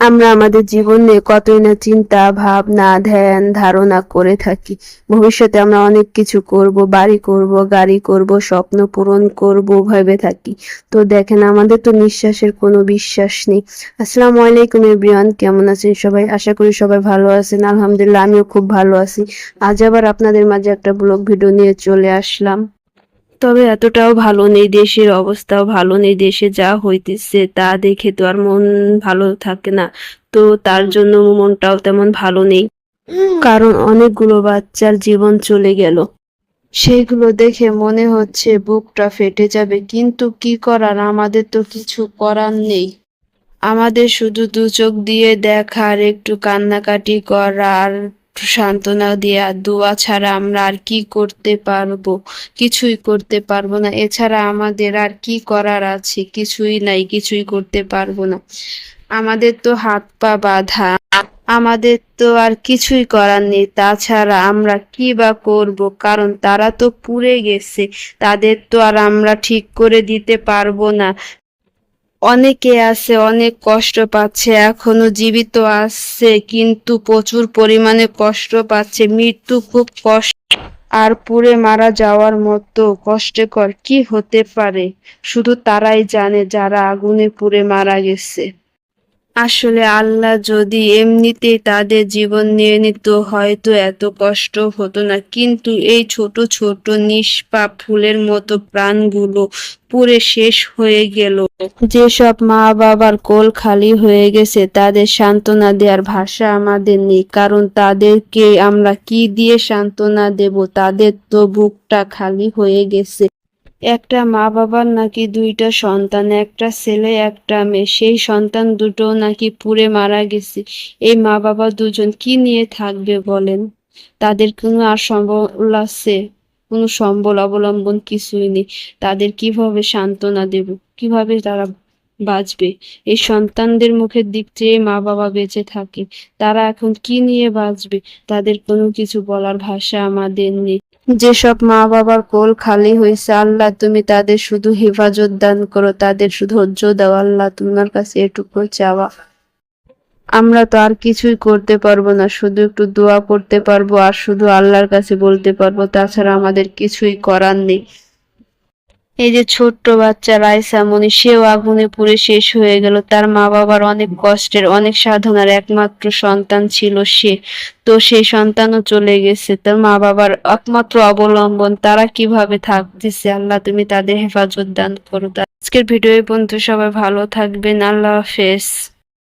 আমরা আমাদের জীবনে কতই না চিন্তা, ভাবনা, ধ্যান, ধারণা করে থাকি। ভবিষ্যতে আমরা অনেক কিছু করব, বাড়ি করব, গাড়ি করব, স্বপ্ন পূরণ করব, ভেবে থাকি। তো দেখেন, আমাদের তো নিঃশ্বাসের কোনো বিশ্বাস নেই। আসসালামু আলাইকুম এভরিওয়ান, কেমন আছেন সবাই? আশা করি সবাই ভালো আছেন। আলহামদুলিল্লাহ, আমিও খুব ভালো আছি। আজ আবার আপনাদের মাঝে একটা ব্লগ ভিডিও নিয়ে চলে আসলাম। তবে এতটাও ভালো নেই, দেশের অবস্থাও ভালো নেই, দেশে যা হইতেছে তা দেখে তো আর মন ভালো থাকে না। তো তার জন্য মনটাও তেমন ভালো নেই। কারণ অনেকগুলো বাচ্চার জীবন চলে গেল। সেগুলো দেখে মনে হচ্ছে বুকটা ফেটে যাবে, কিন্তু কি করার? আমাদের তো কিছু করার নেই। আমাদের শুধু দু চোখ দিয়ে দেখা আর একটু কান্নাকাটি করা আর একটু সান্ত্বনা দেওয়া দোয়া ছাড়া আমরা আর কি করতে পারব? কিছুই করতে পারব না। এছাড়া আমাদের আর কি করার আছে? কিছুই নাই, কিছুই করতে পারব না। আমাদের তো হাত পা বাঁধা। আমাদের তো আর কিছুই করার নেই। তাছাড়া আমরা কি বা করব? কারণ তারা তো পুড়ে গেছে। তাদের তো আর আমরা ঠিক করে দিতে পারব না। অনেকে আছে, অনেক কষ্ট পাচ্ছে, এখনও জীবিত আছে, কিন্তু প্রচুর পরিমাণে কষ্ট পাচ্ছে। মৃত্যু খুব কষ্ট, আর পুড়ে মারা যাওয়ার মতো কষ্টকর কি হতে পারে? শুধু তারাই জানে যারা আগুনে পুড়ে মারা গেছে। আসলে আল্লাহ যদি এমনিতেই তাদের জীবন নিয়ে নিত হয়তো এত কষ্ট হতো না। কিন্তু এই ছোট ছোট নিষ্পাপ ফুলের মতো প্রাণগুলো পুরে শেষ হয়ে গেল। যেসব মা বাবার কোল খালি হয়ে গেছে, তাদের সান্ত্বনা দেওয়ার ভাষা আমাদের নেই, কারণ তাদেরকে আমরা কি দিয়ে সান্ত্বনা দেব? তাদের তো বুকটা খালি হয়ে গেছে। একটা মা বাবার নাকি দুইটা সন্তান, একটা ছেলে, একটা মেয়ে। সেই সন্তান দুটো নাকি পুড়ে মারা গেছে। এই মা বাবা দুজন কি নিয়ে থাকবে বলেন? তাদের কোনো আর সম্বল আছে? কোনো সম্বল অবলম্বন কিছুই নেই। তাদের কীভাবে সান্ত্বনা দেব? কীভাবে তারা বাঁচবে? এই সন্তানদের মুখের দিক চেয়ে মা বাবা বেঁচে থাকে। তারা এখন কি নিয়ে বাঁচবে? তাদের কোনো কিছু বলার ভাষা আমাদের নেই। যেসব মা বাবার কোল খালি হয়েছে, আল্লাহ তুমি তাদের শুধু হেফাজত দান করো, তাদের শুধু ধৈর্য দাও, আল্লাহ তোমার কাছে এটুকু চাওয়া। আমরা তো আর কিছুই করতে পারব না, শুধু একটু দোয়া করতে পারব আর শুধু আল্লাহর কাছে বলতে পারব, তাছাড়া আমাদের কিছুই করার নেই। এই যে ছোট্ট বাচ্চা রাইসা মনি, সেও আগুনে পুড়ে শেষ হয়ে গেল। তার মা বাবার অনেক কষ্টের, অনেক সাধনার একমাত্র সন্তান ছিল সে। তো সেই সন্তানও চলে গেছে। তার মা বাবার একমাত্র অবলম্বন, তারা কীভাবে থাকতেছে? আল্লাহ তুমি তাদের হেফাজত দান করো। আজকের ভিডিও পর্যন্ত। সবাই ভালো থাকবেন। আল্লাহ হাফেজ।